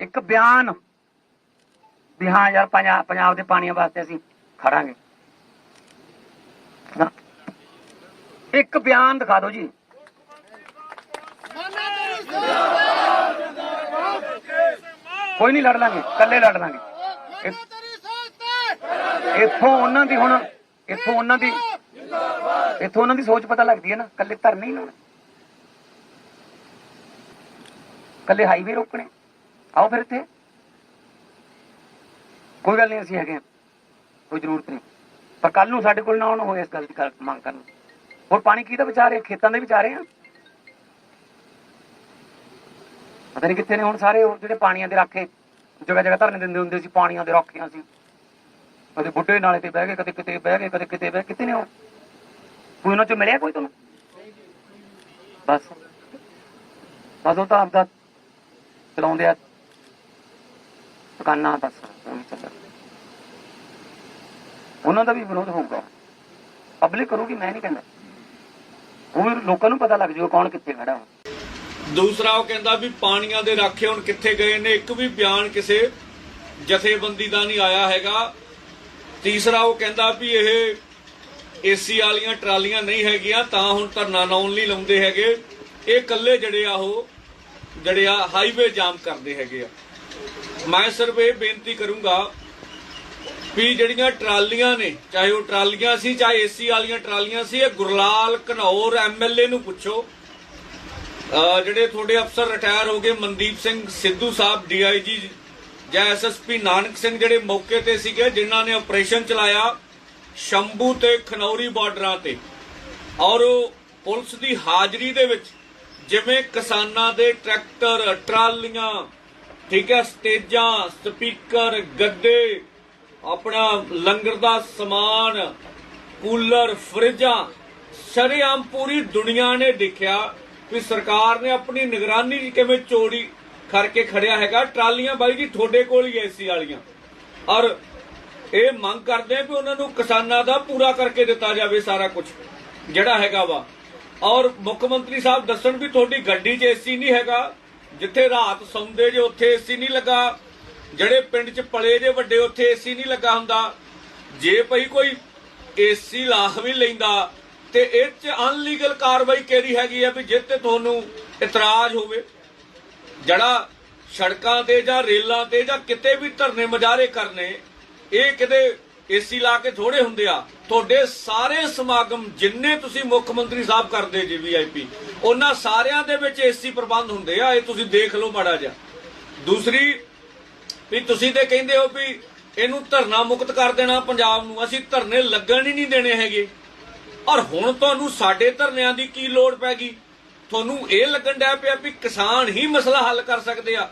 ਇੱਕ ਬਿਆਨ। ਵੀ ਹਾਂ ਯਾਰ ਪੰਜਾਬ ਪੰਜਾਬ ਦੇ ਪਾਣੀਆਂ ਵਾਸਤੇ ਅਸੀਂ ਖੜਾਂਗੇ। ਇੱਕ ਬਿਆਨ ਦਿਖਾ ਦਿਓ ਜੀ। ਕੋਈ ਨਹੀਂ ਲੜ ਲਾਂਗੇ, ਇਕੱਲੇ ਲੜ ਲਾਂਗੇ। ਇੱਥੋਂ ਉਹਨਾਂ ਦੀ ਹੁਣ, ਇੱਥੋਂ ਉਹਨਾਂ ਦੀ, ਇੱਥੋਂ ਉਹਨਾਂ ਦੀ ਸੋਚ ਪਤਾ ਲੱਗਦੀ ਹੈ ਨਾ, ਇਕੱਲੇ ਧਰਨੇ ਹੀ ਲਾਉਣੇ ਇਕੱਲੇ ਹਾਈਵੇ ਰੋਕਣੇ। ਆਓ ਫਿਰ ਇੱਥੇ। ਕੋਈ ਗੱਲ ਨਹੀਂ, ਅਸੀਂ ਹੈਗੇ ਹਾਂ। ਕੋਈ ਜ਼ਰੂਰਤ ਨਹੀਂ। ਪਰ ਕੱਲ ਨੂੰ ਸਾਡੇ ਕੋਲ ਨਾ ਆਉਣ ਹੋਏ ਇਸ ਗੱਲ ਦੀ ਮੰਗ ਕਰਨ। ਹੋਰ ਪਾਣੀ ਕੀ ਦਾ ਵਿਚਾਰੇ ਖੇਤਾਂ ਦੇ ਵਿਚਾਰੇ ਆ ਪਤਾ ਨਹੀਂ ਕਿੱਥੇ ਨੇ ਹੁਣ ਸਾਰੇ ਉਹ ਜਿਹੜੇ ਪਾਣੀਆਂ ਦੇ ਰਾਖੇ ਜਗ੍ਹਾ ਜਗ੍ਹਾ ਧਰਨੇ ਦਿੰਦੇ ਹੁੰਦੇ ਸੀ, ਪਾਣੀਆਂ ਦੇ ਰਾਖੀਆਂ ਸੀ। ਕਦੇ ਬੁੱਢੇ ਨਾਲੇ ਤੇ ਬਹਿ ਗਏ, ਕਦੇ ਕਿਤੇ ਬਹਿ ਗਏ, ਕਦੇ ਕਿਤੇ ਬਹਿ ਕਿਤੇ ਨੇ ਉਹ? ਕੋਈ ਉਹਨਾਂ ਚੋਂ ਮਿਲਿਆ ਕੋਈ ਤੁਹਾਨੂੰ? ਬਸ। ਬਸ ਉਹ ਤਾਂ ਆਪਦਾ ਚਲਾਉਂਦੇ ਆ। ਦੁਕਾਨਾਂ ਬਸ ਉਹਨਾਂ ਦਾ ਵੀ ਵਿਰੋਧ ਹੋਊਗਾ। ਪਬਲਿਕ ਕਰੂਗੀ, ਮੈਂ ਨਹੀਂ ਕਹਿੰਦਾ। ਉਹ ਲੋਕਾਂ ਨੂੰ ਪਤਾ ਲੱਗ ਜਾਊਗਾ ਕੌਣ ਕਿੱਥੇ ਖੜਾ ਹੋ। ਦੂਸਰਾ ਉਹ ਕਹਿੰਦਾ ਵੀ ਪਾਣੀਆਂ ਦੇ ਰਾਖੇ ਹੁਣ ਕਿੱਥੇ ਗਏ ਨੇ? ਇੱਕ ਵੀ ਬਿਆਨ ਕਿਸੇ ਜਥੇਬੰਦੀ ਦਾ ਨਹੀਂ ਆਇਆ ਹੈਗਾ। ਤੀਸਰਾ ਉਹ ਕਹਿੰਦਾ ਵੀ ਇਹ ਏਸੀ ਵਾਲੀਆਂ ਟਰਾਲੀਆਂ ਨਹੀਂ ਹੈਗੀਆਂ, ਤਾਂ ਹੁਣ ਧਰਨਾ ਲਾਉਣ ਲਈ ਲਾਉਂਦੇ ਹੈਗੇ। ਇਹ ਕੱਲੇ ਜਿਹੜੇ ਆ ਉਹ, ਜਿਹੜੇ ਆ ਹਾਈਵੇ ਜਾਮ ਕਰਦੇ ਹੈਗੇ ਆ। ਮੈਂ ਸਿਰਫ ਇਹ ਬੇਨਤੀ ਕਰੂੰਗਾ ਵੀ ਜਿਹੜੀਆਂ ਟਰਾਲੀਆਂ ਨੇ, ਚਾਹੇ ਉਹ ਟਰਾਲੀਆਂ ਸੀ, ਚਾਹੇ ਏਸੀ ਵਾਲੀਆਂ ਟਰਾਲੀਆਂ ਸੀ, ਇਹ ਗੁਰਲਾਲ ਘਨੌਰ ਐਮਐਲਏ ਨੂੰ ਪੁੱਛੋ। ਜਿਹੜੇ ਤੁਹਾਡੇ ਅਫਸਰ ਰਿਟਾਇਰ ਹੋ ਗਏ, ਮਨਦੀਪ ਸਿੰਘ ਸਿੱਧੂ ਸਾਹਿਬ ਡੀਆਈਜੀ ਜਾਂ ਐਸਐਸਪੀ ਨਾਨਕ ਸਿੰਘ ਜਿਹੜੇ ਮੌਕੇ ਤੇ ਸੀਗੇ, ਜਿਨ੍ਹਾਂ ਨੇ ਆਪਰੇਸ਼ਨ ਚਲਾਇਆ ਸ਼ੰਭੂ ਤੇ ਖਨੌਰੀ ਬਾਰਡਰਾਂ ਤੇ। ਔਰ ਪੁਲਿਸ ਦੀ ਹਾਜ਼ਰੀ ਦੇ ਵਿੱਚ ਜਿਵੇਂ ਕਿਸਾਨਾਂ ਦੇ ਟਰੈਕਟਰ, ਟਰਾਲੀਆਂ ਠੀਕ ਹੈ, ਸਟੇਜਾਂ, ਸਪੀਕਰ, ਗੱਦੇ, ਆਪਣਾ ਲੰਗਰ ਦਾ ਸਮਾਨ, ਕੂਲਰ, ਫਰਿੱਜਾਂ, ਸ਼ਰੇਆਮ ਪੂਰੀ ਦੁਨੀਆ ਨੇ ਦੇਖਿਆ ਵੀ ਸਰਕਾਰ ਨੇ ਆਪਣੀ ਨਿਗਰਾਨੀ ਕਿਵੇਂ ਚੋਰੀ ਕਰਕੇ ਖੜਿਆ ਹੈਗਾ। ਟਰਾਲੀਆਂ ਬਾਈ ਜੀ ਤੁਹਾਡੇ ਕੋਲ ਹੀ ਐਸੀ ਵਾਲੀਆਂ। ਔਰ ਇਹ ਮੰਗ ਕਰਦੇ ਆ ਵੀ ਉਹਨਾਂ ਨੂੰ ਕਿਸਾਨਾਂ ਦਾ ਪੂਰਾ ਕਰਕੇ ਦਿੱਤਾ ਜਾਵੇ ਸਾਰਾ ਕੁਝ ਜਿਹੜਾ ਹੈਗਾ ਵਾ। ਔਰ ਮੁੱਖ ਮੰਤਰੀ ਸਾਹਿਬ ਦੱਸਣ ਵੀ ਤੁਹਾਡੀ ਗੱਡੀ 'ਚ ਏਸੀ ਨਹੀਂ ਹੈਗਾ। ਜਿੱਥੇ ਰਾਤ ਸੌਂਦੇ ਜੇ ਉੱਥੇ ਏਸੀ ਨਹੀਂ ਲੱਗਾ, ਜਿਹੜੇ ਪਿੰਡ 'ਚ ਪਲੇ ਜੇ ਵੱਡੇ ਉੱਥੇ ਏਸੀ ਨਹੀਂ ਲੱਗਾ ਹੁੰਦਾ। ਜੇ ਭਈ ਕੋਈ ਏਸੀ ਲਾਹ ਵੀ ਲੈਂਦਾ, ਤੇ ਇਹ 'ਚ ਅਨਲੀਗਲ ਕਾਰਵਾਈ ਕਿਹੜੀ ਹੈਗੀ ਆ ਵੀ ਜੇ ਤੇ ਤੁਹਾਨੂੰ ਇਤਰਾਜ਼ ਹੋਵੇ? ਜਿਹੜਾ ਸੜਕਾਂ ਤੇ ਜਾਂ ਰੇਲਾਂ ਤੇ ਜਾਂ ਕਿਤੇ ਵੀ ਧਰਨੇ ਮਜਾਰੇ ਕਰਨੇ, ਇਹ ਕਿਤੇ ਏਸੀ ਲਾ ਕੇ ਥੋੜੇ ਹੁੰਦੇ ਆ। ਤੁਹਾਡੇ ਸਾਰੇ ਸਮਾਗਮ ਜਿੰਨੇ ਤੁਸੀਂ ਮੁੱਖ ਮੰਤਰੀ ਸਾਹਿਬ ਕਰਦੇ ਜੀ ਵੀਆਈਪੀ ਉਹਨਾਂ ਸਾਰਿਆਂ ਦੇ ਵਿੱਚ ਏਸੀ ਪ੍ਰਬੰਧ ਹੁੰਦੇ ਆ, ਇਹ ਤੁਸੀਂ ਦੇਖ ਲਓ ਮਾੜਾ ਜਿਹਾ। ਦੂਸਰੀ, ਵੀ ਤੁਸੀਂ ਤੇ ਕਹਿੰਦੇ ਹੋ ਵੀ ਇਹਨੂੰ ਧਰਨਾ ਮੁਕਤ ਕਰ ਦੇਣਾ ਪੰਜਾਬ ਨੂੰ, ਅਸੀਂ ਧਰਨੇ ਲੱਗਣ ਹੀ ਨਹੀਂ ਦੇਣੇ ਹੈਗੇ। ਔਰ ਹੁਣ ਤੁਹਾਨੂੰ ਸਾਡੇ ਧਰਨਿਆਂ ਦੀ ਕੀ ਲੋੜ ਪੈ ਗਈ? ਤੁਹਾਨੂੰ ਇਹ ਲੱਗਣ ਡਿਆ ਪਿਆ ਵੀ ਕਿਸਾਨ ਹੀ ਮਸਲਾ ਹੱਲ ਕਰ ਸਕਦੇ ਆ।